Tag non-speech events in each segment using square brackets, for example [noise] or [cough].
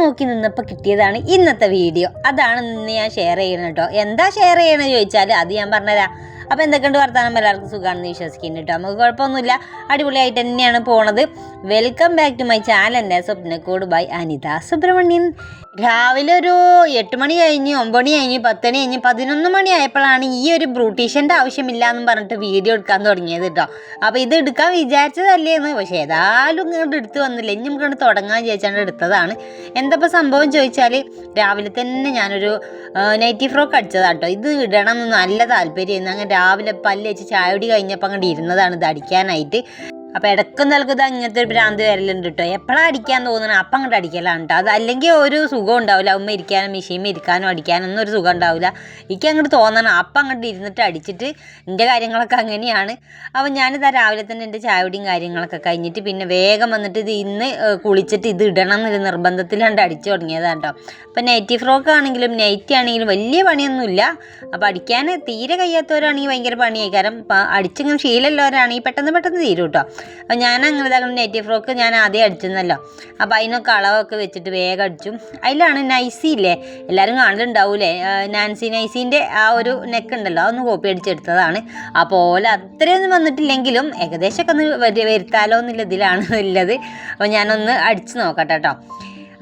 നോക്കി നിന്നപ്പോൾ കിട്ടിയതാണ് ഇന്നത്തെ വീഡിയോ. അതാണ് ഇന്ന് ഞാൻ ഷെയർ ചെയ്യണം കേട്ടോ. എന്താ ഷെയർ ചെയ്യണമെന്ന് ചോദിച്ചാൽ അത് ഞാൻ പറഞ്ഞുതരാം. അപ്പോൾ എന്തൊക്കെയുണ്ട് വർത്തമാനം എല്ലാവർക്കും സുഖമാണെന്ന് വിശ്വസിക്കുന്നു കേട്ടോ. നമുക്ക് കുഴപ്പമൊന്നുമില്ല. അടിപൊളിയായിട്ട് തന്നെയാണ് പോണത്. Welcome back to my channel എന്റെ സ്വപ്നക്കോട് ബൈ അനിത സുബ്രഹ്മണ്യൻ. രാവിലെ ഒരു എട്ട് മണി കഴിഞ്ഞ് ഒമ്പത് മണി കഴിഞ്ഞ് പത്ത് മണി കഴിഞ്ഞ് പതിനൊന്ന് മണി ആയപ്പോഴാണ് ഈ ഒരു ബ്രൂട്ടീഷ്യന്റെ ആവശ്യമില്ല എന്ന് പറഞ്ഞിട്ട് വീഡിയോ എടുക്കാൻ തുടങ്ങിയത് കേട്ടോ. അപ്പോൾ ഇത് എടുക്കാൻ വിചാരിച്ചതല്ലേന്ന് പക്ഷേ ഏതായാലും ഇങ്ങോട്ട് എടുത്ത് വന്നില്ല. ഇനി നമുക്ക് ഇങ്ങോട്ട് തുടങ്ങാൻ വിചാരിച്ചാണ്ട് എടുത്തതാണ്. എന്തപ്പോൾ സംഭവം ചോദിച്ചാൽ രാവിലെ തന്നെ ഞാനൊരു നൈറ്റി ഫ്രോക്ക് അടിച്ചതാണ് കേട്ടോ. ഇത് ഇടണം എന്ന് നല്ല താല്പര്യമായിരുന്നു. അങ്ങനെ രാവിലെ പല്ല് വെച്ച് ചായ കുടി കഴിഞ്ഞപ്പോൾ അങ്ങോട്ട് ഇരുന്നതാണ് ഇത് അടിക്കാനായിട്ട്. അപ്പോൾ ഇടയ്ക്കും നൽകുന്നത് അങ്ങനത്തെ ഒരു ഭ്രാന്ത് വരലുണ്ട് കേട്ടോ എപ്പോഴാണ് അടിക്കാൻ തോന്നണം? അപ്പം അങ്ങോട്ട് അടിക്കലാണ് കേട്ടോ അത് അല്ലെങ്കിൽ ഒരു സുഖം ഉണ്ടാവില്ല. അമ്മ ഇരിക്കാനും മെഷീൻ ഇരിക്കാനും അടിക്കാനും ഒന്നും ഒരു സുഖം ഉണ്ടാവില്ല. എനിക്ക് അങ്ങോട്ട് തോന്നണം. അപ്പം അങ്ങോട്ട് ഇരുന്നിട്ട് അടിച്ചിട്ട് എന്റെ കാര്യങ്ങളൊക്കെ അങ്ങനെയാണ്. അപ്പോൾ ഞാനിതാ രാവിലെ തന്നെ എന്റെ ചായപടിയും കാര്യങ്ങളൊക്കെ കഴിഞ്ഞിട്ട് പിന്നെ വേഗം വന്നിട്ട് ഇത് ഇന്ന് കുളിച്ചിട്ട് ഇത് ഇടണം എന്നൊരു നിർബന്ധത്തിലാണ്ട് അടിച്ചു തുടങ്ങിയതാണ് കേട്ടോ അപ്പോൾ നൈറ്റി ഫ്രോക്ക് ആണെങ്കിലും നൈറ്റി ആണെങ്കിലും വലിയ പണിയൊന്നുമില്ല. അപ്പോൾ അടിക്കാൻ തീരെ കഴിയാത്തവരാണെങ്കിൽ ഭയങ്കര പണിയായി. കാരണം അടിച്ചിങ്ങനെ ശീലമുള്ളവരാണെങ്കിൽ പെട്ടെന്ന് പെട്ടെന്ന് തീരും കേട്ടോ അപ്പോൾ ഞാൻ അങ്ങനെ ഇതാകുന്ന നെറ്റി ഫ്രോക്ക് ഞാൻ ആദ്യം അടിച്ചെന്നല്ലോ. അപ്പോൾ അതിന് കളവൊക്കെ വെച്ചിട്ട് വേഗം അടിച്ചു. അതിലാണ് നൈസി ഇല്ലേ? എല്ലാവരും കാണലുണ്ടാവൂലേ നാൻസി നൈസിന്റെ ആ ഒരു നെക്ക് ഉണ്ടല്ലോ അതൊന്ന് കോപ്പി അടിച്ചെടുത്തതാണ്. അപ്പോൾ അത്രയൊന്നും വന്നിട്ടില്ലെങ്കിലും ഏകദേശമൊക്കെ ഒന്ന് വരു- വരുത്താലോ എന്നുള്ള ഇതിലാണ് ഉള്ളത്. അപ്പോൾ ഞാനൊന്ന് അടിച്ച് നോക്കട്ടെ കേട്ടോ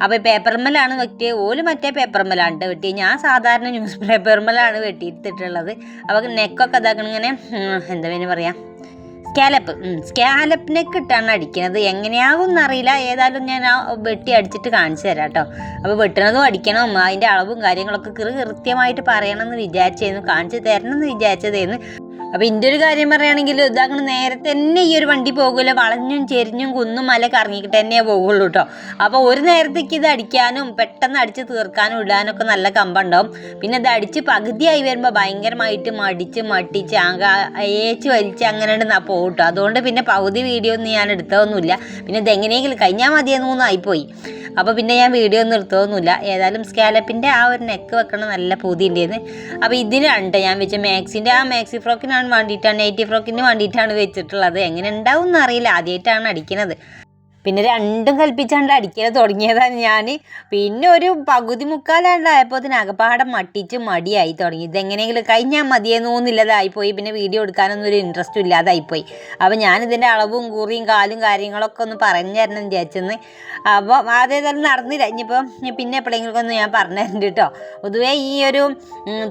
അപ്പോൾ പേപ്പർമലാണ് വെട്ടിയത് ഓൽ മറ്റേ പേപ്പർമലാണ് ട്ടോ വെട്ടിയത് ഞാൻ സാധാരണ ന്യൂസ് പേപ്പർമലാണ് വെട്ടിയെടുത്തിട്ടുള്ളത്. അപ്പോൾ നെക്കൊക്കെ ഇതാക്കണിങ്ങനെ എന്താ പിന്നെ പറയാ? സ്കാലപ്പ് സ്കാലപ്പിനെ ഇട്ടാണ് അടിക്കുന്നത് എങ്ങനെയാകും എന്നറിയില്ല ഏതായാലും ഞാൻ ആ വെട്ടി അടിച്ചിട്ട് കാണിച്ചു തരാം കേട്ടോ. അപ്പോൾ വെട്ടണതും അടിക്കണം അതിന്റെ അളവും കാര്യങ്ങളൊക്കെ കൃ കൃത്യമായിട്ട് പറയണമെന്ന് വിചാരിച്ചായിരുന്നു കാണിച്ചു തരണം എന്ന് വിചാരിച്ചതായിരുന്നു അപ്പോൾ എന്റെ ഒരു കാര്യം പറയുകയാണെങ്കിൽ ഇതാകണം നേരത്തെ തന്നെ ഈ ഒരു വണ്ടി പോകില്ല വളഞ്ഞും ചെരിഞ്ഞും കുന്നും മല കറങ്ങിക്കിട്ട് തന്നെ പോകുള്ളൂ കേട്ടോ. അപ്പോൾ ഒരു നേരത്തേക്ക് ഇത് അടിക്കാനും പെട്ടെന്ന് അടിച്ച് തീർക്കാനും ഇടാനൊക്കെ നല്ല കമ്പുണ്ടാവും. പിന്നെ ഇത് അടിച്ച് പകുതിയായി വരുമ്പോൾ ഭയങ്കരമായിട്ട് മടിച്ച് മട്ടിച്ച് ആകെ ഏച്ച് വലിച്ച് അങ്ങനെ പോകും കേട്ടോ അതുകൊണ്ട് പിന്നെ പകുതി വീഡിയോ ഒന്നും ഞാൻ എടുത്തതൊന്നുമില്ല. പിന്നെ ഇതെങ്ങനെയെങ്കിലും കഴിഞ്ഞാൽ മതിയെന്നൊന്നും ആയിപ്പോയി. അപ്പോൾ പിന്നെ ഞാൻ വീഡിയോ ഒന്നും എടുത്തതൊന്നുമില്ല. ഏതായാലും സ്കാലപ്പിന്റെ ആ ഒരു നെക്ക് വെക്കണം നല്ല പൂതിന്റെന്ന് അപ്പോൾ ഇതിനാണ് ഞാൻ വെച്ച മാക്സിന്റെ ആ മാക്സി ഫ്രോക്കിനാണ് വേണ്ടിയിട്ടാണ് നൈറ്റി ഫ്രോക്കിന് വേണ്ടിയിട്ടാണ് വെച്ചിട്ടുള്ളത്. എങ്ങനെ ഉണ്ടാവും എന്നറിയില്ല ആദ്യമായിട്ടാണ് അടിക്കണത്. പിന്നെ രണ്ടും കൽപ്പിച്ചാണ്ട് അടിക്കാൻ തുടങ്ങിയതാണ് ഞാൻ പിന്നെ ഒരു പകുതി മുക്കാലാണ്ടായപ്പോൾ അകപ്പാടം മട്ടിച്ച് മടിയായി തുടങ്ങി. ഇതെങ്ങനെയെങ്കിലും കഴിഞ്ഞാൽ മതിയെന്നോന്നില്ലതായിപ്പോയി പിന്നെ വീഡിയോ എടുക്കാനൊന്നും ഒരു ഇൻട്രസ്റ്റും ഇല്ലാതായിപ്പോയി. അപ്പോൾ ഞാനിതിന്റെ അളവും കൂറിയും കാലും കാര്യങ്ങളൊക്കെ ഒന്ന് പറഞ്ഞു തരണം വിചാരിച്ചെന്ന്. അപ്പോൾ അതേതായാലും നടന്നില്ല. ഇനിയിപ്പോൾ പിന്നെ എപ്പോഴെങ്കിലും ഒന്ന് ഞാൻ പറഞ്ഞു തരുന്നുണ്ട് കേട്ടോ. പൊതുവേ ഈ ഒരു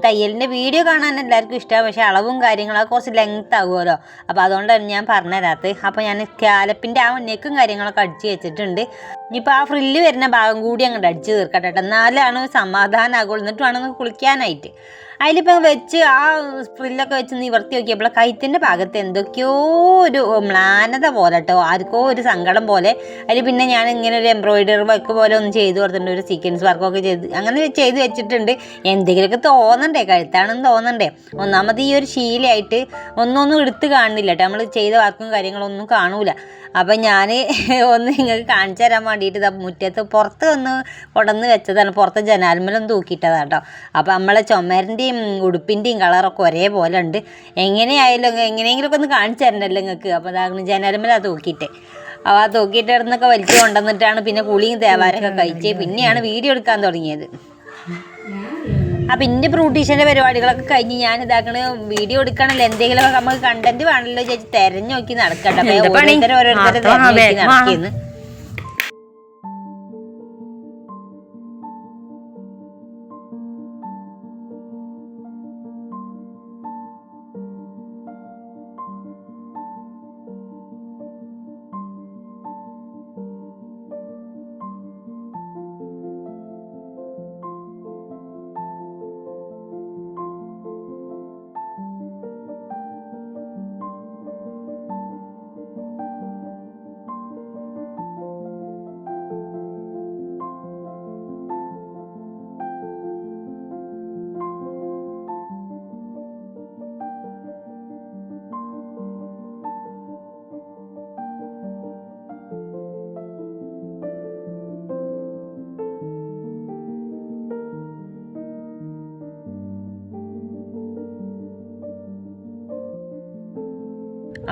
തയ്യലിന്റെ വീഡിയോ കാണാൻ എല്ലാവർക്കും ഇഷ്ടമാണ് പക്ഷേ അളവും കാര്യങ്ങളൊക്കെ കുറച്ച് ലെങ്ത് ആകുമല്ലോ അപ്പോൾ അതുകൊണ്ടാണ് ഞാൻ പറഞ്ഞു തരാത്തത്. അപ്പോൾ ഞാൻ കാലപ്പിന്റെ ആ നെക്കും കാര്യങ്ങളൊക്കെ അടിച്ച് വെച്ചിട്ടുണ്ട്. ഇനിയിപ്പോൾ ആ ഫ്രില്ല് വരുന്ന ഭാഗം കൂടി അങ്ങോട്ട് അടിച്ച് തീർക്കട്ടെ കേട്ടോ എന്നാലാണ് സമാധാനമാകുള്ളൂ എന്നിട്ട് വേണം കുളിക്കാനായിട്ട്. അതിലിപ്പോൾ വെച്ച് ആ ഫ്രില്ലൊക്കെ വെച്ച് നിവർത്തി നോക്കിയപ്പോൾ കൈത്തിന്റെ ഭാഗത്ത് എന്തൊക്കെയോ ഒരു മ്ലാനത പോലെ കേട്ടോ. ആർക്കോ ഒരു സങ്കടം പോലെ. അതിൽ പിന്നെ ഞാൻ ഇങ്ങനെ ഒരു എംബ്രോയിഡറി വർക്ക് പോലെ ഒന്ന് ചെയ്തു കൊടുത്തിട്ടുണ്ട്. ഒരു സീക്വൻസ് വർക്കൊക്കെ ചെയ്ത് അങ്ങനെ ചെയ്ത് വെച്ചിട്ടുണ്ട്. എന്തെങ്കിലുമൊക്കെ തോന്നണ്ടേ? കഴുത്താണെന്ന് തോന്നണ്ടേ? ഒന്നാമത് ഈ ഒരു ശീലമായിട്ട് ഒന്നൊന്നും എടുത്ത് കാണുന്നില്ല കേട്ടോ. നമ്മൾ ചെയ്ത വർക്കും കാര്യങ്ങളൊന്നും കാണൂല. അപ്പം ഞാൻ [laughs] ഒന്ന് നിങ്ങൾക്ക് കാണിച്ചു തരാൻ വേണ്ടിയിട്ട് മുറ്റത്ത് പുറത്ത് ഒന്ന് കൊടന്ന് വെച്ചതാണ്. പുറത്ത് ജനാൽമലം തൂക്കിയിട്ടതാണ് കേട്ടോ. അപ്പോൾ നമ്മളെ ചുമരിന്റെയും ഉടുപ്പിന്റെയും കളറൊക്കെ ഒരേപോലെ ഉണ്ട് എങ്ങനെയായാലും എങ്ങനെയെങ്കിലുമൊക്കെ ഒന്ന് കാണിച്ചു തരണ്ടല്ലോ നിങ്ങൾക്ക് അപ്പോൾ അതാണ് അത് തൂക്കിയിട്ട്. അപ്പോൾ അത് തൂക്കിയിട്ട് ഇടന്നൊക്കെ വലിച്ചു കൊണ്ടുവന്നിട്ടാണ് പിന്നെ കുളിയും തേവാരൊക്കെ കഴിച്ച് പിന്നെയാണ് വീഡിയോ എടുക്കാൻ തുടങ്ങിയത്. അപ്പം എന്റെ ബ്രൂട്ടീഷന്റെ പരിപാടികളൊക്കെ കഴിഞ്ഞ് ഞാൻ ഇതാക്കണ വീഡിയോ എടുക്കണല്ലോ. എന്തെങ്കിലുമൊക്കെ നമുക്ക് കണ്ടന്റ് വേണമല്ലോ ചേച്ചി തെരഞ്ഞു നോക്കി നടക്കട്ടെ. ഓരോരുത്തരും? ഓരോരുത്തരെ തെരഞ്ഞു നോക്കി വേഗം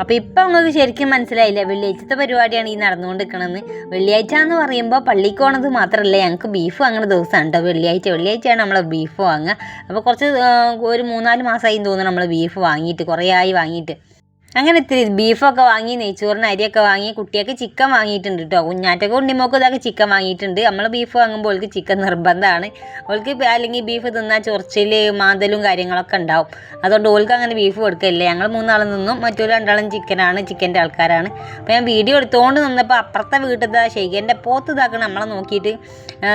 അപ്പോൾ ഇപ്പം നിങ്ങൾക്ക് ശരിക്കും മനസ്സിലായില്ല? വെള്ളിയാഴ്ചത്തെ പരിപാടിയാണ് ഈ നടന്നുകൊണ്ട് നിൽക്കണമെന്ന് വെള്ളിയാഴ്ച എന്ന് പറയുമ്പോൾ പള്ളിക്ക് പോണത് മാത്രമല്ല ഞങ്ങൾക്ക് ബീഫ് വാങ്ങുന്ന ദിവസമാണ് കേട്ടോ വെള്ളിയാഴ്ച വെള്ളിയാഴ്ചയാണ് നമ്മൾ ബീഫ് വാങ്ങുക. അപ്പോൾ കുറച്ച് ഒരു മൂന്നാൽ മാസമായി തോന്നുന്നു നമ്മൾ ബീഫ് വാങ്ങിയിട്ട് കുറേ ആയി വാങ്ങിയിട്ട്. അങ്ങനെ ഇത്തിരി ബീഫൊക്കെ വാങ്ങി നെയ്ച്ചോറിന് അരിയൊക്കെ വാങ്ങി കുട്ടിയൊക്കെ ചിക്കൻ വാങ്ങിയിട്ടുണ്ട് കേട്ടോ കുഞ്ഞാറ്റൊക്കെ ഉണ്ണിമോക്ക് ഇതൊക്കെ ചിക്കൻ വാങ്ങിയിട്ടുണ്ട്. നമ്മൾ ബീഫ് വാങ്ങുമ്പോൾ ഓൾക്ക് ചിക്കൻ നിർബന്ധമാണ്. അവൾക്ക് അല്ലെങ്കിൽ ബീഫ് തിന്നാൽ ചൊറിച്ചിൽ മാന്തലും കാര്യങ്ങളൊക്കെ ഉണ്ടാവും. അതുകൊണ്ട് ഓൾക്ക് അങ്ങനെ ബീഫ് കൊടുക്കില്ല ഞങ്ങൾ മൂന്നാളും നിന്നും മറ്റൊരു രണ്ടാളും ചിക്കനാണ് ചിക്കന്റെ ആൾക്കാരാണ്. അപ്പോൾ ഞാൻ വീഡിയോ എടുത്തുകൊണ്ട് നിന്നപ്പോൾ അപ്പുറത്തെ വീട്ടിലത്തെ ഷെയ്ഖന്റെ പോത്ത് ഇതാക്കണം നമ്മളെ നോക്കിയിട്ട്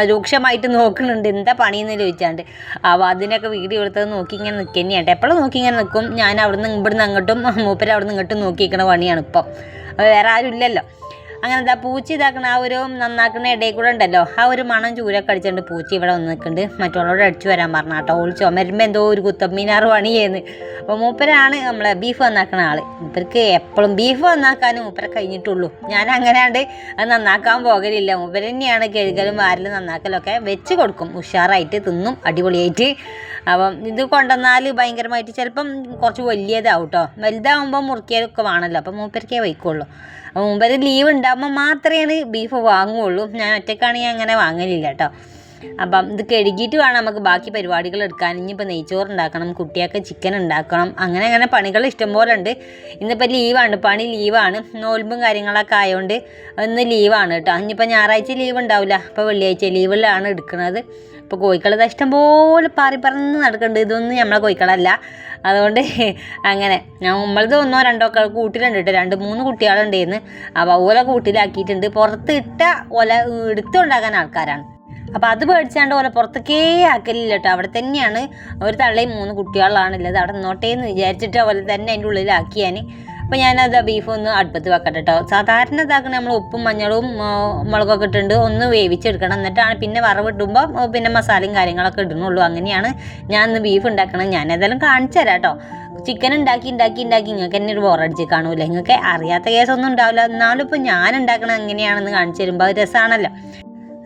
രൂക്ഷമായിട്ട് നോക്കുന്നുണ്ട്. എന്താ പണിയെന്ന് ചോദിച്ചാണ്ട്. അപ്പോൾ അതിനൊക്കെ വീഡിയോ എടുത്തത് നോക്കി ഇങ്ങനെ നിൽക്കുന്നതാണ് എപ്പോഴും നോക്കി ഇങ്ങനെ നിൽക്കും. ഞാൻ അവിടുന്ന് ഇവിടുന്ന് അങ്ങോട്ടും മൂപ്പര് അവിടുന്ന് ഇങ്ങോട്ടും നോക്കിയിരിക്കണ പണിയാണ് ഇപ്പം. വേറെ ആരും ഇല്ലല്ലോ. അങ്ങനെ എന്താ പൂച്ച ഇതാക്കണ ആ ഒരു നന്നാക്കുന്ന ഇടയിൽ കൂടെ ഉണ്ടല്ലോ. ആ ഒരു മണം ചൂരൊക്കെ അടിച്ചുകൊണ്ട് പൂച്ച ഇവിടെ വന്ന് നിൽക്കുന്നുണ്ട് മറ്റുള്ളവരോട് അടിച്ചു വരാൻ പറഞ്ഞ കേട്ടോ. ഓൾ ചുമരുമ്പോൾ എന്തോ ഒരു കുത്തമ്മീനാറ് പണി ചെയ്യുന്നു അപ്പോൾ മൂപ്പരാണ് നമ്മളെ ബീഫ് നന്നാക്കുന്ന ആൾ മൂപ്പർക്ക് എപ്പോഴും ബീഫ് നന്നാക്കാനും മൂപ്പരെ കഴിഞ്ഞിട്ടുള്ളൂ. ഞാൻ അങ്ങനെയാണ്ട് അത് നന്നാക്കാൻ പോകലില്ല. മൂപ്പര് തന്നെയാണ് കഴുകലും വാരലും നന്നാക്കലൊക്കെ വെച്ച് കൊടുക്കും. ഉഷാറായിട്ട് തിന്നും അടിപൊളിയായിട്ട്. അപ്പം ഇത് കൊണ്ടുവന്നാൽ ഭയങ്കരമായിട്ട് ചിലപ്പം കുറച്ച് വലിയതാവും കേട്ടോ വലുതാവുമ്പോൾ മുറുക്കിയതൊക്കെ വേണമല്ലോ. അപ്പം മൂപ്പർക്കേ വയ്ക്കുള്ളൂ. അപ്പം മൂപ്പർ ലീവ് ഉണ്ടാകുമ്പോൾ മാത്രമേ ബീഫ് വാങ്ങുകയുള്ളൂ ഞാൻ ഒറ്റക്കാണെങ്കിൽ അങ്ങനെ വാങ്ങലില്ല കേട്ടോ. അപ്പം ഇത് കഴുകിയിട്ട് വേണം നമുക്ക് ബാക്കി പരിപാടികൾ എടുക്കാൻ. ഇനിയിപ്പോൾ നെയ്ച്ചോറ് ഉണ്ടാക്കണം കുട്ടിയൊക്കെ ചിക്കൻ ഉണ്ടാക്കണം അങ്ങനെ അങ്ങനെ പണികൾ ഇഷ്ടംപോലെ ഉണ്ട്. ഇന്നിപ്പോൾ ലീവാണ് പണി ലീവാണ് നോൽമ്പും കാര്യങ്ങളൊക്കെ ആയതുകൊണ്ട് ഇന്ന് ലീവാണ് കേട്ടോ. ഇനിയിപ്പോൾ ഞായറാഴ്ച ലീവ് ഉണ്ടാവില്ല അപ്പോൾ വെള്ളിയാഴ്ച ലീവിലാണ് എടുക്കുന്നത്. ഇപ്പോൾ കോഴിക്കളത് ഇഷ്ടംപോലെ പാറി പറന്ന് നടക്കുന്നുണ്ട് ഇതൊന്നും നമ്മളെ കോഴിക്കളല്ല. അതുകൊണ്ട് അങ്ങനെ. ഞാൻ നമ്മളത് ഒന്നോ രണ്ടോ ഒക്കെ കൂട്ടിലുണ്ട് കേട്ടോ. രണ്ട് മൂന്ന് കുട്ടികളുണ്ടായിരുന്നു അപ്പോൾ ഓല കൂട്ടിലാക്കിയിട്ടുണ്ട്. പുറത്ത് ഇട്ട ഓല എടുത്തുണ്ടാക്കാൻ ആൾക്കാരാണ്. അപ്പോൾ അത് പേടിച്ചാണ്ട് പോലെ പുറത്തേക്കേ ആക്കലില്ല കേട്ടോ അവിടെ തന്നെയാണ് ഒരു തള്ളയും മൂന്ന് കുട്ടികളാണ് കുട്ടികളാണുള്ളത്. അവിടെ നിന്നോട്ടേ എന്ന് വിചാരിച്ചിട്ട് അതുപോലെ തന്നെ അതിന്റെ ഉള്ളിലാക്കി ഞാൻ അപ്പോൾ ഞാനത് ബീഫ് ഒന്ന് അടുപ്പത്ത് വെക്കട്ടെ കേട്ടോ സാധാരണ ഇതാക്കണ നമ്മൾ ഉപ്പും മഞ്ഞളും മുളകൊക്കെ ഇട്ടിട്ടുണ്ട് ഒന്ന് വേവിച്ചെടുക്കണം. എന്നിട്ടാണ് പിന്നെ വറവിടുമ്പോൾ പിന്നെ മസാലയും കാര്യങ്ങളൊക്കെ ഇടുന്നുള്ളൂ. അങ്ങനെയാണ് ഞാൻ ഇന്ന് ബീഫ് ഉണ്ടാക്കണം ഞാൻ ഏതായാലും കാണിച്ചു തരാം കേട്ടോ ചിക്കൻ ഉണ്ടാക്കി ഉണ്ടാക്കി ഉണ്ടാക്കി നിങ്ങൾക്ക് തന്നെ ഒരു ബോറടിച്ച് കാണൂല. നിങ്ങൾക്ക് അറിയാത്ത കേസൊന്നും ഉണ്ടാവില്ല. എന്നാലും ഇപ്പോൾ ഞാൻ ഉണ്ടാക്കണത് എങ്ങനെയാണെന്ന് കാണിച്ചു തരുമ്പോൾ അത് രസമാണല്ലോ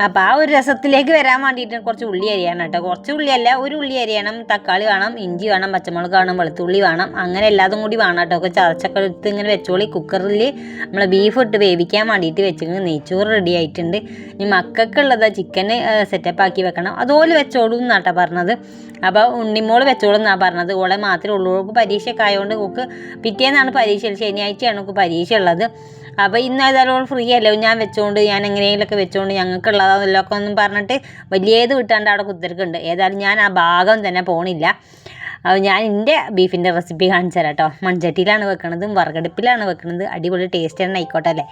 അപ്പോൾ ആ ഒരു രസത്തിലേക്ക് വരാൻ വേണ്ടിയിട്ട് കുറച്ച് ഉള്ളി അരിയണം കേട്ടോ. കുറച്ച് ഉള്ളിയല്ല ഒരു ഉള്ളി അരിയണം തക്കാളി വേണം ഇഞ്ചി വേണം പച്ചമുളക് വേണം വെളുത്തുള്ളി വേണം അങ്ങനെ എല്ലാതും കൂടി വേണം കേട്ടോ. ഒക്കെ ചതച്ചൊക്കെ എടുത്ത് ഇങ്ങനെ വെച്ചോളി കുക്കറിൽ നമ്മൾ ബീഫ് ഇട്ട് വേവിക്കാൻ വേണ്ടിയിട്ട് വെച്ചിട്ട് നെയ്ച്ചോറ് റെഡി ആയിട്ടുണ്ട്. ഇനി മക്കൾക്കുള്ളത് ചിക്കൻ സെറ്റപ്പ് ആക്കി വെക്കണം. അതുപോലെ വെച്ചോളൂ എന്നാട്ടോ പറഞ്ഞത്. അപ്പോൾ ഉണ്ണിമോൾ വെച്ചോളൂ എന്നാണ് പറഞ്ഞത്. ഓളെ മാത്രമേ ഉള്ളൂ. ഓൾക്ക് പരീക്ഷയൊക്കെ ആയതുകൊണ്ട് കുക്ക് പിറ്റേന്നാണ് പരീക്ഷ. ശനിയാഴ്ചയാണ് പരീക്ഷ ഉള്ളത്. അപ്പോൾ ഇന്ന് ഏതായാലും ഫ്രീ അല്ലേ? ഞാൻ വെച്ചുകൊണ്ട് ഞാൻ എങ്ങനെയെങ്കിലുമൊക്കെ വെച്ചുകൊണ്ട് ഞങ്ങൾക്ക് ഉള്ളതാന്നല്ലൊക്കെ ഒന്നും പറഞ്ഞിട്ട് വലിയത് വിട്ടാണ്ട് അവിടെ കുത്തിരിക്കുന്നുണ്ട്. ഏതായാലും ഞാൻ ആ ഭാഗം തന്നെ പോണില്ല. ഞാൻ എന്റെ ബീഫിന്റെ റെസിപ്പി കാണിച്ചു തരാം കേട്ടോ മൺചട്ടിയിലാണ് വെക്കണത് വറുകടുപ്പിലാണ് വെക്കണത്. അടിപൊളി ടേസ്റ്റ് തന്നെ ആയിക്കോട്ടെ അല്ലേ?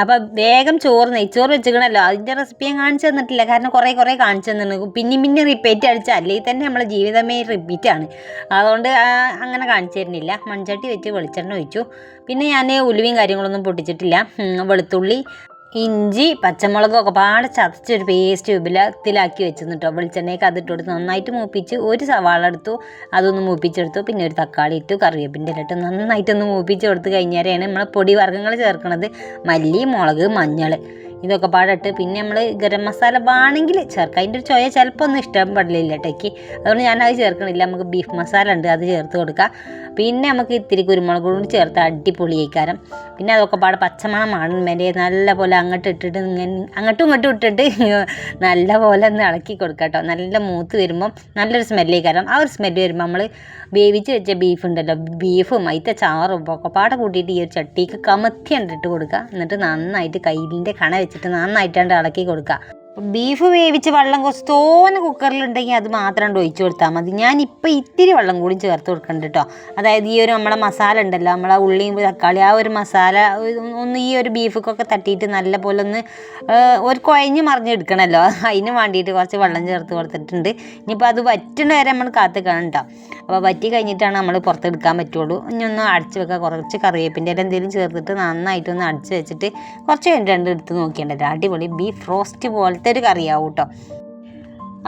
അപ്പോൾ വേഗം ചോറ് നെയ്ച്ചോറ് വെച്ചിക്കണല്ലോ അതിന്റെ റെസിപ്പി ഞാൻ കാണിച്ചു തന്നിട്ടില്ല. കാരണം കുറേ കുറേ കാണിച്ചു തന്നിട്ടുണ്ട്. പിന്നെയും പിന്നെ റിപ്പീറ്റ് അടിച്ചാൽ അല്ലെങ്കിൽ തന്നെ നമ്മളെ ജീവിതമേ റിപ്പീറ്റ് ആണ്. അതുകൊണ്ട് അങ്ങനെ കാണിച്ചു തരുന്നില്ല. മൺചട്ടി വെച്ച് വെളിച്ചെണ്ണ ഒഴിച്ചു. പിന്നെ ഞാൻ ഉലുവയും കാര്യങ്ങളൊന്നും പൊട്ടിച്ചിട്ടില്ല. വെളുത്തുള്ളി ഇഞ്ചി പച്ചമുളകൊക്കെ പാടെ ചതച്ചൊരു പേസ്റ്റ് വിപുലത്തിലാക്കി വെച്ചിട്ടോ വെളിച്ചെണ്ണയ്ക്ക് അതിട്ട് കൊടുത്ത് നന്നായിട്ട് മൂപ്പിച്ച് ഒരു സവാള എടുത്തു അതൊന്ന് മൂപ്പിച്ചെടുത്തു. പിന്നെ ഒരു തക്കാളി ഇട്ടു കറിവേപ്പിന്റെ ഇലട്ട് നന്നായിട്ടൊന്ന് മൂപ്പിച്ച് കൊടുത്ത് കഴിഞ്ഞാലാണ് നമ്മൾ പൊടി വർഗങ്ങൾ ചേർക്കുന്നത് മല്ലി മുളക് മഞ്ഞൾ. ഇതൊക്കെ പാടിട്ട് പിന്നെ നമ്മൾ ഗരം മസാല വേണമെങ്കിൽ ചേർക്കാം. അതിന്റെ ഒരു ചൊയ ചിലപ്പോൾ ഒന്നും ഇഷ്ടപ്പെടില്ല കേട്ടേക്ക് അതുകൊണ്ട് ഞാനത് ചേർക്കണില്ല. നമുക്ക് ബീഫ് മസാല ഉണ്ട് അത് ചേർത്ത് കൊടുക്കുക പിന്നെ നമുക്ക് ഇത്തിരി കുരുമുളക് കൂടി ചേർത്ത് അടിപൊളിയേക്കാരം പിന്നെ അതൊക്കെ പാടെ പച്ചമണം മാടുന്നതിന്റെ നല്ല പോലെ അങ്ങോട്ട് ഇട്ടിട്ട് ഇങ്ങനെ അങ്ങോട്ടും ഇങ്ങോട്ടും ഇട്ടിട്ട് [laughs] നല്ല പോലെ ഒന്ന് ഇളക്കി കൊടുക്കുക കേട്ടോ നല്ല മൂത്ത് വരുമ്പം നല്ലൊരു സ്മെല്ലേക്കാരം ആ ഒരു സ്മെല്ല് വരുമ്പോൾ നമ്മൾ വേവിച്ച് വെച്ച ബീഫ് ഉണ്ടല്ലോ. ബീഫും അതിന്റെ ചാറും ഒക്കെ പാടെ കൂട്ടിയിട്ട് ഈ ഒരു ചട്ടിക്ക് കമത്തി ഇട്ട് കൊടുക്കുക എന്നിട്ട് നന്നായിട്ട് കയ്യിലിന്റെ കണ വെച്ചിട്ട് നന്നായിട്ടാണ്ട് ഇളക്കി കൊടുക്കുക ബീഫ് വേവിച്ച് വെള്ളം കുറച്ച് തോനെ കുക്കറിലുണ്ടെങ്കിൽ അത് മാത്രം ഒഴിച്ചു കൊടുത്താൽ മതി. ഞാനിപ്പോൾ ഇത്തിരി വെള്ളം കൂടി ചേർത്ത് കൊടുക്കുന്നുണ്ട് കേട്ടോ അതായത് ഈ ഒരു നമ്മളെ മസാല ഉണ്ടല്ലോ നമ്മളെ ഉള്ളിയും തക്കാളി ആ ഒരു മസാല ഒന്ന് ഈ ഒരു ബീഫൊക്കെ തട്ടിയിട്ട് നല്ല പോലെ ഒന്ന് ഒരു കുഴഞ്ഞ് മറിഞ്ഞെടുക്കണമല്ലോ അതിന് വേണ്ടിയിട്ട് കുറച്ച് വെള്ളം ചേർത്ത് കൊടുത്തിട്ടുണ്ട്. ഇനിയിപ്പോൾ അത് വറ്റുന്ന വരെ നമ്മൾ കാത്തിക്കണം കേട്ടോ അപ്പോൾ വറ്റി കഴിഞ്ഞിട്ടാണ് നമ്മൾ പുറത്തെടുക്കാൻ പറ്റുള്ളൂ. ഇനി ഒന്ന് അടച്ച് വെക്കുക കുറച്ച് കറിവേപ്പിന്റെ ഇല എന്തെങ്കിലും ചേർത്തിട്ട് നന്നായിട്ടൊന്ന് അടച്ച് വെച്ചിട്ട് കുറച്ച് കഴിഞ്ഞിട്ട് എടുത്ത് നോക്കിയിട്ടുണ്ടല്ലോ അടിപൊളി ബീഫ് റോസ്റ്റ് പോലത്തെ ഒരു കറിയാവും കേട്ടോ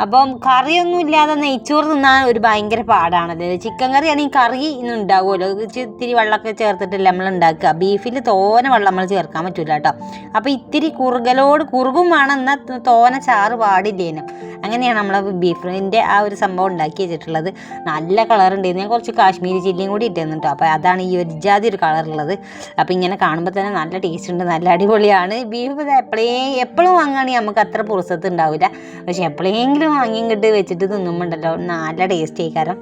അപ്പം കറിയൊന്നും ഇല്ലാതെ നെയ്ച്ചോറ് തിന്നാൻ ഒരു ഭയങ്കര പാടാണല്ലോ ചിക്കൻ കറി ആണെങ്കിൽ കറി ഇന്ന് ഉണ്ടാവുമല്ലോ. ഇത്തിരി വെള്ളമൊക്കെ ചേർത്തിട്ടല്ലേ നമ്മൾ ഉണ്ടാക്കുക. ബീഫിൽ തോന വെള്ളം നമ്മൾ ചേർക്കാൻ പറ്റില്ല കേട്ടോ. അപ്പം ഇത്തിരി കുറുകലോട് കുറുകും വേണം. എന്നാൽ തോന ചാറ് പാടില്ലേനും. അങ്ങനെയാണ് നമ്മൾ ബീഫിന്റെ ആ ഒരു സംഭവം ഉണ്ടാക്കി വെച്ചിട്ടുള്ളത്. നല്ല ഉണ്ട് ഞാൻ കുറച്ച് കാശ്മീരി ചില്ലിയും കൂടി ഇട്ടിരുന്നു കേട്ടോ അപ്പോൾ അതാണ് ഈ ഒരു ജാതി ഒരു കളറുള്ളത് അപ്പോൾ ഇങ്ങനെ കാണുമ്പോൾ തന്നെ നല്ല ടേസ്റ്റ് ഉണ്ട്. നല്ല അടിപൊളിയാണ്. ബീഫ് എപ്പോഴേ എപ്പോഴും വാങ്ങുകയാണെങ്കിൽ നമുക്ക് അത്ര പുറസത്ത് ഉണ്ടാവില്ല. പക്ഷെ എപ്പോഴെങ്കിലും വാങ്ങിയും കിട്ട് വെച്ചിട്ട് തിന്നുമ്പോണ്ടല്ലോ നല്ല ടേസ്റ്റ് ആയിക്കാരം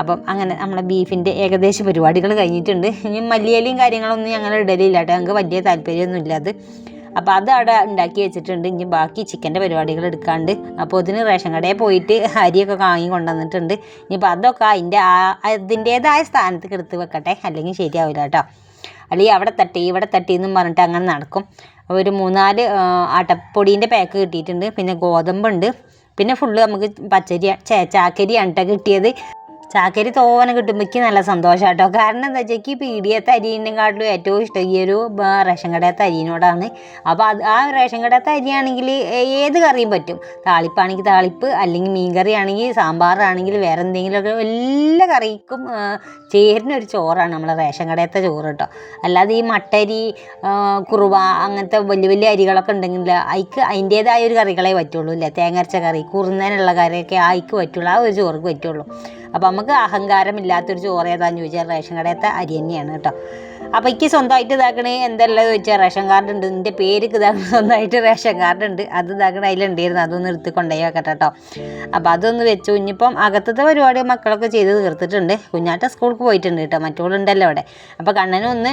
അപ്പം അങ്ങനെ നമ്മുടെ ബീഫിന്റെ ഏകദേശ പരിപാടികൾ കഴിഞ്ഞിട്ടുണ്ട്. ഇനി മല്ലിയിലയും കാര്യങ്ങളൊന്നും ഞങ്ങൾ ഇടലില്ല കേട്ടോ ഞങ്ങൾക്ക് വലിയ താല്പര്യമൊന്നുമില്ല അത്. അപ്പോൾ അത് അവിടെ ഉണ്ടാക്കി വെച്ചിട്ടുണ്ട്. ഇനി ബാക്കി ചിക്കന്റെ പരിപാടികൾ എടുക്കാണ്ട്. അപ്പോൾ ഇതിന് റേഷൻ കടയിൽ പോയിട്ട് അരിയൊക്കെ വാങ്ങി കൊണ്ടുവന്നിട്ടുണ്ട്. ഇനിയിപ്പോൾ അതൊക്കെ അതിന്റെ ആ അതിന്റേതായ സ്ഥാനത്തേക്ക് എടുത്ത് വെക്കട്ടെ. അല്ലെങ്കിൽ ശരിയാവില്ല കേട്ടോ. അല്ലെങ്കിൽ അവിടെ തട്ടി ഇവിടെ തട്ടി എന്നും പറഞ്ഞിട്ട് അങ്ങനെ നടക്കും. ഒരു മൂന്നാൽ ആട്ടപ്പൊടീന്റെ പാക്ക് കിട്ടിയിട്ടുണ്ട്. പിന്നെ ഗോതമ്പുണ്ട്. പിന്നെ ഫുള്ള് നമുക്ക് പച്ചരി ചേ ചാക്കരിയാണ് കേട്ടോ കിട്ടിയത്. ചാക്കരി തോവന കിട്ടുമ്പോൾ എനിക്ക് നല്ല സന്തോഷം കേട്ടോ കാരണം എന്താ വെച്ചാൽ എനിക്ക് പീടിയത്തെ അരിനെക്കാട്ടിലും ഏറ്റവും ഇഷ്ടം ഈ ഒരു റേഷൻ കടയത്തെ അരിനോടാണ് അപ്പോൾ അത് ആ റേഷൻ കടയത്തെ അരിയാണെങ്കിൽ ഏത് കറിയും പറ്റും. താളിപ്പാണെങ്കിൽ താളിപ്പ് അല്ലെങ്കിൽ മീൻ കറി ആണെങ്കിൽ സാമ്പാറാണെങ്കിൽ വേറെ എന്തെങ്കിലുമൊക്കെ എല്ലാ കറിക്കും ചേരുന്ന ഒരു ചോറാണ് നമ്മളെ റേഷൻ കടയത്തെ ചോറ് കേട്ടോ അല്ലാതെ ഈ മട്ടരി കുറുവ അങ്ങനത്തെ വലിയ വലിയ അരികളൊക്കെ ഉണ്ടെങ്കിൽ അതിക്ക് അതിന്റേതായ ഒരു കറികളെ പറ്റുള്ളൂ. ഇല്ലേ തേങ്ങരച്ച കറി കുറുന്നതിനുള്ള കറിയൊക്കെ ആയിക്ക് പറ്റുള്ളൂ. ആ ഒരു ചോർക്ക് പറ്റുള്ളൂ. അപ്പോൾ നമുക്ക് അഹങ്കാരമില്ലാത്തൊരു ചോറ് ഏതാന്ന് ചോദിച്ചാൽ റേഷൻ കടയത്തെ അരി തന്നെയാണ് കേട്ടോ. അപ്പോൾ എനിക്ക് സ്വന്തമായിട്ട് ഇതാക്കണേ എന്തെല്ലാം ചോദിച്ചാൽ റേഷൻ കാർഡ് ഉണ്ട്. എന്റെ പേർക്ക് ഇതാക്കണ സ്വന്തമായിട്ട് റേഷൻ കാർഡ് ഉണ്ട്. അത് ഇതാക്കണ അതിലുണ്ടായിരുന്നു. അതൊന്ന് എടുത്ത് കൊണ്ടുപോയി വെക്കട്ടെ കേട്ടോ. അപ്പോൾ അതൊന്ന് വെച്ചു. കുഞ്ഞിപ്പം അകത്തത്തെ പരിപാടി മക്കളൊക്കെ ചെയ്ത് തീർത്തിട്ടുണ്ട്. കുഞ്ഞാട്ട സ്കൂൾക്ക് പോയിട്ടുണ്ട് കേട്ടോ. മറ്റോളുണ്ടല്ലോ അവിടെ. അപ്പോൾ കണ്ണനും ഒന്ന്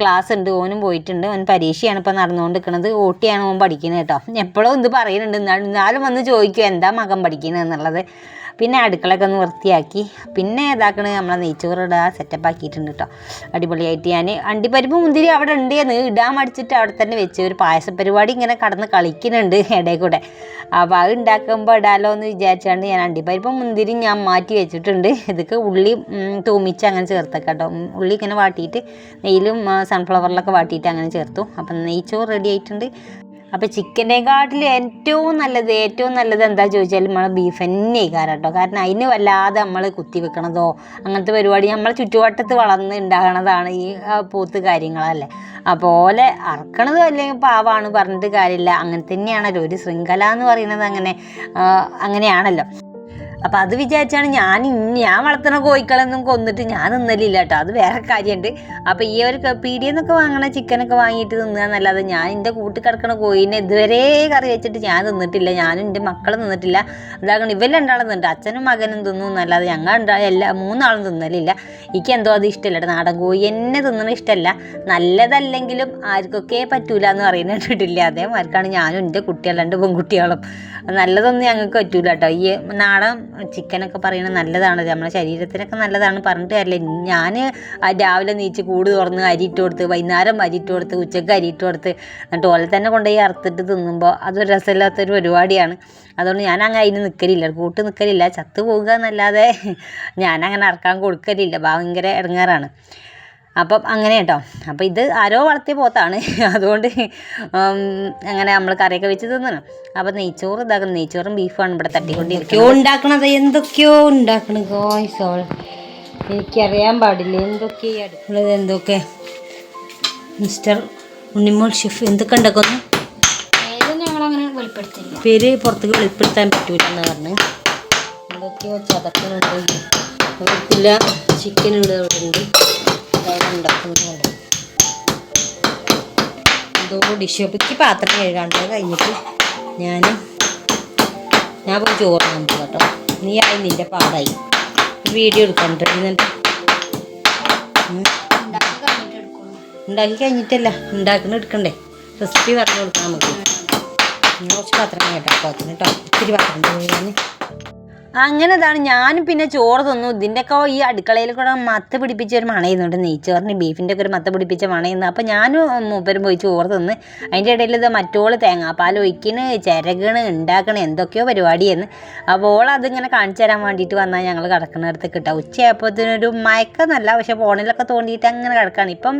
ക്ലാസ് ഉണ്ട്. ഓനും പോയിട്ടുണ്ട്. ഓൻ പരീക്ഷയാണ് ഇപ്പോൾ നടന്നുകൊണ്ട് നിൽക്കുന്നത് ഓട്ടിയാണ് ഓൻ പഠിക്കുന്നത് കേട്ടോ. എപ്പോഴും ഇത് പറയുന്നുണ്ട് എന്നാലും വന്ന് ചോദിക്കും എന്താ മകൻ പഠിക്കുന്നത് എന്നുള്ളത്. പിന്നെ അടുക്കളയൊക്കെ ഒന്ന് വൃത്തിയാക്കി. പിന്നെ ഇതാക്കണ നമ്മളെ നെയ്ച്ചോറിടുക ഇടാ സെറ്റപ്പ് ആക്കിയിട്ടുണ്ട് കേട്ടോ അടിപൊളിയായിട്ട് ഞാൻ അണ്ടിപ്പരിപ്പ് മുന്തിരി അവിടെ ഉണ്ട് നീ ഇടാൻ മടിച്ചിട്ട് അവിടെ തന്നെ വെച്ച് ഒരു പായസ പരിപാടി ഇങ്ങനെ കടന്ന് കളിക്കുന്നുണ്ട് ഇടയിൽ കൂടെ അപ്പോൾ അത് ഉണ്ടാക്കുമ്പോൾ ഇടാലോ എന്ന് വിചാരിച്ചാണ്ട് ഞാൻ അണ്ടിപ്പരിപ്പ് മുന്തിരി ഞാൻ മാറ്റി വെച്ചിട്ടുണ്ട്. ഇതൊക്കെ ഉള്ളി തൂമിച്ച് അങ്ങനെ ചേർത്തൊക്കെ കേട്ടോ ഉള്ളി ഇങ്ങനെ വാട്ടിയിട്ട് നെയ്യിലും സൺഫ്ലവറിലൊക്കെ വാട്ടിയിട്ട് അങ്ങനെ ചേർത്തു. അപ്പം നെയ്ച്ചോറ് റെഡി ആയിട്ടുണ്ട്. അപ്പോൾ കാട്ടിൽ ഏറ്റവും നല്ലത് ഏറ്റവും നല്ലത് എന്താ ചോദിച്ചാൽ നമ്മൾ ബീഫ് തന്നെ കാരണം കേട്ടോ കാരണം അതിന് വല്ലാതെ നമ്മൾ കുത്തി വെക്കണതോ അങ്ങനത്തെ പരിപാടി നമ്മൾ ചുറ്റുവട്ടത്ത് വളർന്ന് ഉണ്ടാകണതാണ് ഈ പോത്ത് കാര്യങ്ങളല്ലേ. അപ്പോൾ അറക്കണത് അല്ലെങ്കിൽ പാവാണ് പറഞ്ഞിട്ട് കാര്യമില്ല അങ്ങനെ തന്നെയാണല്ലോ ഒരു ശൃംഖല എന്ന് പറയുന്നത് അങ്ങനെ അങ്ങനെയാണല്ലോ. അപ്പം അത് വിചാരിച്ചാണ് ഞാൻ ഞാൻ വളർത്തുന്ന കോഴിക്കളൊന്നും കൊന്നിട്ട് ഞാൻ നിന്നലില്ല കേട്ടോ. അത് വേറെ കാര്യമുണ്ട് അപ്പം ഈ ഒരു പീടിയെന്നൊക്കെ വാങ്ങണ ചിക്കനൊക്കെ വാങ്ങിയിട്ട് തിന്നുക എന്നല്ലാതെ ഞാൻ എന്റെ കൂട്ടിൽ കിടക്കണ കോഴിനെ ഇതുവരെ കറി വെച്ചിട്ട് ഞാൻ തിന്നിട്ടില്ല. ഞാനും എന്റെ മക്കൾ തിന്നിട്ടില്ല. അതാകണം ഇവർ രണ്ടാളും തിന്നിട്ട് അച്ഛനും മകനും തിന്നു എന്നല്ലാതെ ഞങ്ങൾ എല്ലാ മൂന്നാളും തിന്നലില്ല. എനിക്ക് എന്തോ അത് ഇഷ്ടമല്ല കേട്ടോ. നാടൻ കോഴി എന്നെ തിന്നണ ഇഷ്ടമല്ല നല്ലതല്ലെങ്കിലും ആർക്കൊക്കെ പറ്റൂല എന്ന് പറയുന്നത് കേട്ടിട്ടില്ല? അതേമാർക്കാണ് ഞാനും എന്റെ കുട്ടികൾ രണ്ട് പെൺകുട്ടികളും. നല്ലതൊന്നും ഞങ്ങൾക്ക് പറ്റൂല കേട്ടോ. ഈ നാടൻ ചിക്കനൊക്കെ പറയുന്നത് നല്ലതാണ്. നമ്മുടെ ശരീരത്തിനൊക്കെ നല്ലതാണ്. പറഞ്ഞിട്ട് കാര്യമില്ല. ഞാൻ രാവിലെ നീച്ച് കൂട് തുറന്ന് അരിയിട്ട് കൊടുത്ത് വൈകുന്നേരം അരിയിട്ട് കൊടുത്ത് ഉച്ചയ്ക്ക് അരിയിട്ട് കൊടുത്ത് എന്നിട്ട് ഓലെ തന്നെ കൊണ്ടുപോയി അറുത്തിട്ട് തിന്നുമ്പോൾ അതൊരു രസമില്ലാത്തൊരു പരിപാടിയാണ്. അതുകൊണ്ട് ഞാൻ അങ്ങനെ അതിന് നിൽക്കലില്ല കൂട്ട് നിൽക്കലില്ല ചത്ത് പോകുക എന്നല്ലാതെ ഞാനങ്ങനെ അറക്കാൻ കൊടുക്കലില്ല. ഭയങ്കര ഇടങ്ങാറാണ്. അപ്പം അങ്ങനെ കേട്ടോ. അപ്പം ഇത് ആരോ വളർത്തിയ പോത്താണ്. [laughs] അതുകൊണ്ട് അങ്ങനെ നമ്മൾ കറിയൊക്കെ വെച്ച് തിന്നണം. അപ്പം നെയ്ച്ചോറ് ഇതാക്കണം നെയ്ച്ചോറും ബീഫാണ് ഇവിടെ തട്ടിക്കൊണ്ടിരിക്കും ഉണ്ടാക്കണത് എന്തൊക്കെയോ ഉണ്ടാക്കണ ഗോയ്സോൾ എനിക്കറിയാൻ പാടില്ല. എന്തൊക്കെയാ അടുക്കളത് എന്തൊക്കെ? മിസ്റ്റർ ഉണ്ണിമോൾ ഷെഫ് എന്തൊക്കെ ഉണ്ടാക്കുന്നു? ഞങ്ങൾ അങ്ങനെ വെളിപ്പെടുത്തില്ല. പേര് പുറത്തേക്ക് വെളിപ്പെടുത്താൻ പറ്റൂല എന്ന് പറഞ്ഞ്. എന്തൊക്കെയോ ചതക്കുന്നുണ്ട് വൃത്തില്ല ചിക്കൻ ഇവിടെ ഉണ്ട് ഉണ്ടാക്കുന്നുണ്ട്. എന്തോ ഡിഷ് പാത്രം കഴുകാണ്ട് അത് കഴിഞ്ഞിട്ട് ഞാൻ ഞാൻ പോയി ചോറ് നമുക്ക് കേട്ടോ. നീ ആയി നിന്റെ പാടായി. വീഡിയോ എടുക്കണ്ട. ഉണ്ടാക്കി കഴിഞ്ഞിട്ടല്ല. ഉണ്ടാക്കുന്ന എടുക്കണ്ടേ. റെസിപ്പി പറഞ്ഞു കൊടുക്കാം നമുക്ക് കുറച്ച് പാത്രം കേട്ടോ പാത്രം കേട്ടോ ഇത്തിരി പാത്രം അങ്ങനെ ഇതാണ് ഞാനും പിന്നെ ചോറ് തിന്നു. ഇതിന്റെയൊക്കെ ഈ അടുക്കളയിൽ കൂടെ മത്ത് പിടിപ്പിച്ച ഒരു മണയുന്നുണ്ട് നെയ്ച്ചോറിന് ബീഫിന്റെ ഒക്കെ ഒരു മത്ത് പിടിപ്പിച്ച മണയുന്നു അപ്പോൾ ഞാനും മൂപ്പരും പോയി ചോറ് തന്ന് അതിന്റെ ഇടയിൽ ഇത് മറ്റോൾ തേങ്ങാപ്പാൽ ഒഴിക്കണ് ചിരകണ് ഉണ്ടാക്കണ് എന്തൊക്കെയോ പരിപാടിയെന്ന് അപ്പോൾ ഓൾ അതിങ്ങനെ കാണിച്ചു തരാൻ വേണ്ടിയിട്ട് വന്നാൽ ഞങ്ങൾ കിടക്കുന്നിടത്ത് കിട്ടുക ഉച്ചയായപ്പോഴത്തേനൊരു മയക്കെന്നല്ല പക്ഷേ ഫോണിലൊക്കെ തോണ്ടിയിട്ട് അങ്ങനെ കിടക്കുകയാണ് ഇപ്പം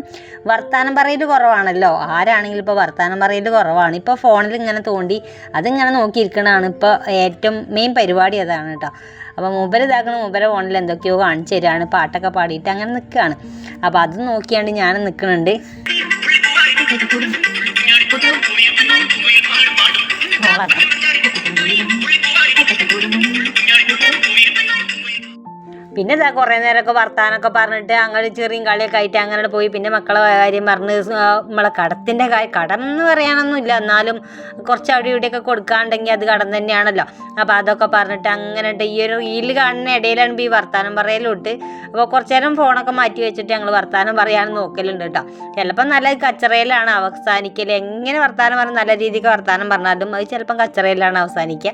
വർത്താനം പറയൽ കുറവാണല്ലോ. ആരാണെങ്കിലും ഇപ്പോൾ വർത്താനം പറയൽ കുറവാണ്. ഇപ്പോൾ ഫോണിൽ ഇങ്ങനെ തോണ്ടി അതിങ്ങനെ നോക്കിയിരിക്കണതാണ് ഇപ്പോൾ ഏറ്റവും മെയിൻ പരിപാടി അതാണ് കേട്ടോ. അപ്പോൾ മൂപ്പര് ഇതാക്കണ മൂപ്പരെ ഫോണിൽ എന്തൊക്കെയോ കാണിച്ചു തരാണ് പാട്ടൊക്കെ പാടിയിട്ട് അങ്ങനെ നിൽക്കുകയാണ് അപ്പോൾ അത് നോക്കിയാണ്ട് ഞാൻ നിൽക്കുന്നുണ്ട് പിന്നെ ഇതാ കുറേ നേരമൊക്കെ വർത്താനൊക്കെ പറഞ്ഞിട്ട് അങ്ങനെ ചെറിയ കളിയൊക്കെ ആയിട്ട് അങ്ങനെ പോയി. പിന്നെ മക്കളെ കാര്യം പറഞ്ഞ് നമ്മളെ കടത്തിന്റെ കാര്യം കടം എന്ന് പറയാനൊന്നുമില്ല. എന്നാലും കുറച്ച് അവിടെ ഇവിടെയൊക്കെ കൊടുക്കാണ്ടെങ്കിൽ അത് കടം തന്നെയാണല്ലോ. അപ്പോൾ അതൊക്കെ പറഞ്ഞിട്ട് അങ്ങനെ ഈ ഒരു റീൽ കാണുന്ന ഇടയിലാണ് ഈ വർത്താനം പറയലോട്ട് അപ്പോൾ കുറച്ച് നേരം ഫോണൊക്കെ മാറ്റി വെച്ചിട്ട് ഞങ്ങൾ വർത്താനം പറയാൻ നോക്കലുണ്ട് കേട്ടോ ചിലപ്പോൾ നല്ല കച്ചറയിലാണ് അവസാനിക്കൽ എങ്ങനെ വർത്താനം പറഞ്ഞ നല്ല രീതിക്ക് വർത്താനം പറഞ്ഞാലും അത് ചിലപ്പം കച്ചറയിലാണ് അവസാനിക്കുക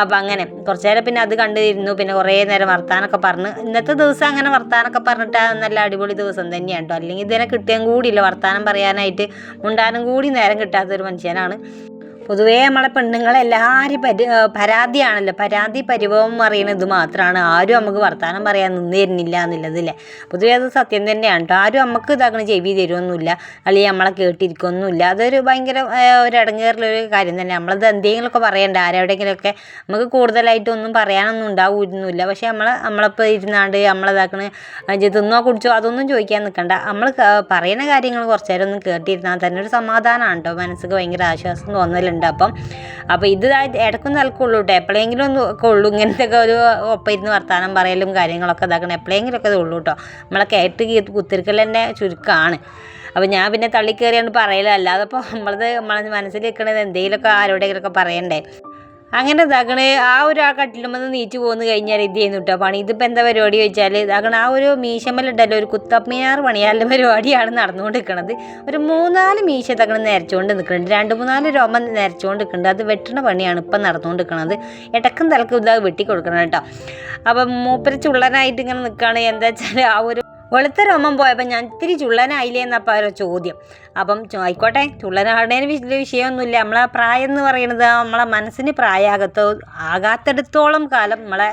അപ്പോൾ അങ്ങനെ കുറച്ച് നേരം പിന്നെ അത് കണ്ടിരുന്നു. പിന്നെ കുറേ നേരം വർത്താനൊക്കെ പറഞ്ഞ് ഇന്നത്തെ ദിവസം അങ്ങനെ വർത്താനൊക്കെ പറഞ്ഞിട്ട് നല്ല അടിപൊളി ദിവസം തന്നെയാണ് കേട്ടോ. അല്ലെങ്കിൽ ഇതിനെ കിട്ടിയാൻ കൂടിയില്ല. വർത്താനം പറയാനായിട്ട് മുണ്ടാനും കൂടി നേരം കിട്ടാത്തൊരു മനുഷ്യനാണ്. പൊതുവേ നമ്മളെ പെണ്ണുങ്ങളെല്ലാവരും പരി പരാതിയാണല്ലോ. പരാതി പരിഭവം അറിയണത് മാത്രമാണ് ആരും നമുക്ക് വർത്തമാനം പറയാൻ നിന്ന് തരുന്നില്ല എന്നുള്ളതില്ലേ. പൊതുവേ അത് സത്യം തന്നെയാണ് കേട്ടോ ആരും നമുക്ക് ഇതാക്കണ ചെവി തരുമൊന്നുമില്ല അല്ലെങ്കിൽ നമ്മളെ കേട്ടിരിക്കൊന്നുമില്ല. അതൊരു ഭയങ്കര ഒരു കാര്യം തന്നെ. നമ്മളത് എന്തെങ്കിലുമൊക്കെ പറയണ്ട? ആരെവിടെയെങ്കിലുമൊക്കെ നമുക്ക് കൂടുതലായിട്ടൊന്നും പറയാനൊന്നും ഉണ്ടാവുന്നില്ല പക്ഷേ നമ്മളെ നമ്മളിപ്പോൾ ഇരുന്നാണ്ട് നമ്മളതാക്കണ തിന്നോ കുടിച്ചോ അതൊന്നും ചോദിക്കാൻ നിൽക്കണ്ട നമ്മൾ പറയുന്ന കാര്യങ്ങൾ കുറച്ച് നേരം ഒന്ന് കേട്ടിരുന്നാൽ തന്നെ ഒരു സമാധാനമാണ് കേട്ടോ മനസ്സിക്ക് ഭയങ്കര ആശ്വാസം തോന്നലുണ്ട്. അപ്പം അപ്പോൾ ഇത് ഇടയ്ക്ക് ഇടയ്ക്കും നിലക്കുള്ളൂ കേട്ടോ എപ്പോഴെങ്കിലും ഒക്കെ ഉള്ളൂ ഇങ്ങനത്തെയൊക്കെ ഒരു ഒപ്പം ഇരുന്ന് വർത്താനം പറയലും കാര്യങ്ങളൊക്കെ ഇതാക്കണം എപ്പോഴെങ്കിലും ഒക്കെ ഉള്ളൂ കേട്ടോ നമ്മളെ കീത്ത് കുത്തിരിക്കൽ തന്നെ ചുരുക്കമാണ് അപ്പോൾ ഞാൻ പിന്നെ തള്ളിക്കയറിയാണ് പറയലല്ലാതെ അപ്പോൾ നമ്മളത് നമ്മളത് നമ്മളെ മനസ്സിൽ നിൽക്കണത് എന്തെങ്കിലുമൊക്കെ ആരോടെങ്കിലുമൊക്കെ പറയണ്ടേ. അങ്ങനെ ഇതാക്കണ ആ ഒരു ആ കട്ടിലുമെന്ന് നീറ്റ് പോന്ന് കഴിഞ്ഞാൽ ഇത് ചെയ്യുന്നു കേട്ടോ പണി. ഇതിപ്പോൾ എന്താ പരിപാടി ചോദിച്ചാൽ ഇതാക്കണ ആ ഒരു മീശമ്മലുണ്ടല്ലോ ഒരു കുത്തപ്പിനാർ പണിയാലുള്ള [laughs] പരിപാടിയാണ് നടന്നുകൊണ്ട് നിൽക്കുന്നത് ഒരു മൂന്നാൽ മീശ ഇതാക്കണ നിരച്ചുകൊണ്ട് നിൽക്കുന്നുണ്ട് രണ്ട് മൂന്നാൽ രോമം നിരച്ചുകൊണ്ട് നിൽക്കുന്നുണ്ട് അത് വെട്ടണ പണിയാണ് ഇപ്പം നടന്നുകൊണ്ട് നിൽക്കുന്നത് ഇടക്കും തലക്കും ഇതാ വെട്ടി കൊടുക്കണം കേട്ടോ അപ്പം മൂപ്പര് ചുള്ളനായിട്ട് ഇങ്ങനെ നിൽക്കുകയാണ് എന്താ വെച്ചാൽ ആ ഒരു വെളുത്ത രോമം പോയപ്പോൾ ഞാൻ ഇത്തിരി ചുള്ളനായില്ലേ എന്നപ്പോൾ ഒരു ചോദ്യം. അപ്പം ആയിക്കോട്ടെ ചുള്ളനാടേന് വലിയ വിഷയമൊന്നുമില്ല. നമ്മളെ പ്രായം എന്ന് പറയുന്നത് നമ്മളെ മനസ്സിന് പ്രായാകത്ത് ആകാത്തിടത്തോളം കാലം നമ്മളെ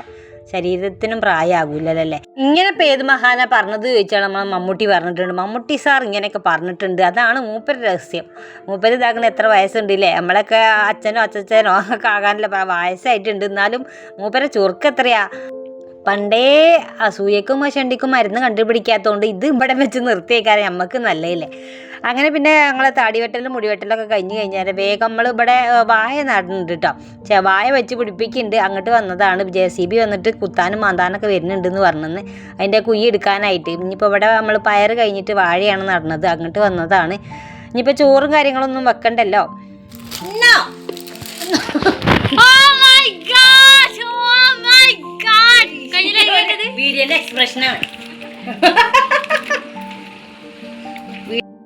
ശരീരത്തിനും പ്രായമാകൂലല്ലേ ഇങ്ങനെ ഏത് മഹാന പറഞ്ഞത് ചോദിച്ചാൽ നമ്മൾ മമ്മൂട്ടി പറഞ്ഞിട്ടുണ്ട്. മമ്മൂട്ടി സാർ ഇങ്ങനെയൊക്കെ പറഞ്ഞിട്ടുണ്ട്. അതാണ് മൂപ്പര് രഹസ്യം. മൂപ്പര് ഇതാക്കുന്ന എത്ര വയസ്സുണ്ട് ഇല്ലേ നമ്മളൊക്കെ അച്ഛനോ അച്ഛനോ ഒക്കെ ആകാനുള്ള വയസ്സായിട്ടുണ്ട്. എന്നാലും മൂപ്പരെ ചുർക്ക് എത്രയാ പണ്ടേ അസൂയക്കും ശണ്ടിക്കും മരുന്ന് കണ്ടുപിടിക്കാത്തതുകൊണ്ട് ഇത് ഇവിടെ വെച്ച് നിർത്തിയേക്കാരെ നമുക്ക് നല്ലതല്ലേ? അങ്ങനെ പിന്നെ ഞങ്ങളെ താടിവെട്ടലും മുടിവെട്ടലൊക്കെ കഴിഞ്ഞ് കഴിഞ്ഞാൽ വേഗം നമ്മൾ ഇവിടെ വായ നടുന്നുണ്ട് കേട്ടോ ചെ വായ വെച്ച് പിടിപ്പിക്കുന്നുണ്ട് അങ്ങോട്ട് വന്നതാണ്. ജെ സി ബി വന്നിട്ട് കുത്താനും മാന്താനൊക്കെ വരുന്നുണ്ട് എന്ന് പറഞ്ഞെന്ന്. അതിന്റെ കുഴി എടുക്കാനായിട്ട്. ഇനിയിപ്പോൾ ഇവിടെ നമ്മൾ പയർ കഴിഞ്ഞിട്ട് വാഴയാണ് നടന്നത്. അങ്ങോട്ട് വന്നതാണ്. ഇനിയിപ്പോൾ ചോറും കാര്യങ്ങളൊന്നും വെക്കണ്ടല്ലോ? [laughs] വീഡിയോന്റെ എക്സ്പ്രഷനാണ്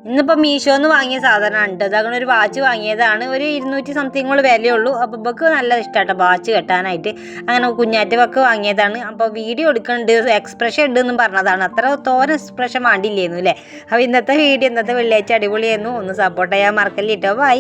ഇന്നിപ്പോൾ മീഷോന്ന് വാങ്ങിയ സാധനമാണ് കേട്ടോ. അതങ്ങനെ ഒരു വാച്ച് വാങ്ങിയതാണ്. ഒരു ഇരുന്നൂറ്റി സംതിങ്ങോളം വിലയുള്ളൂ. അപ്പോൾ ഇവക്ക് നല്ല ഇഷ്ടമാട്ടോ വാച്ച് കെട്ടാനായിട്ട്. അങ്ങനെ കുഞ്ഞാറ്റവക്ക് വാങ്ങിയതാണ്. അപ്പോൾ വീഡിയോ എടുക്കുന്നുണ്ട് എക്സ്പ്രഷൻ ഉണ്ട് എന്നും പറഞ്ഞതാണ്. അത്ര തോനെ എക്സ്പ്രഷൻ വേണ്ടിയില്ലായിരുന്നു അല്ലേ അപ്പോൾ ഇന്നത്തെ വീഡിയോ ഇന്നത്തെ വെള്ളിയാഴ്ച അടിപൊളിയായിരുന്നു. ഒന്ന് സപ്പോർട്ട് ചെയ്യാൻ മറക്കല്ലേട്ടോ. ബൈ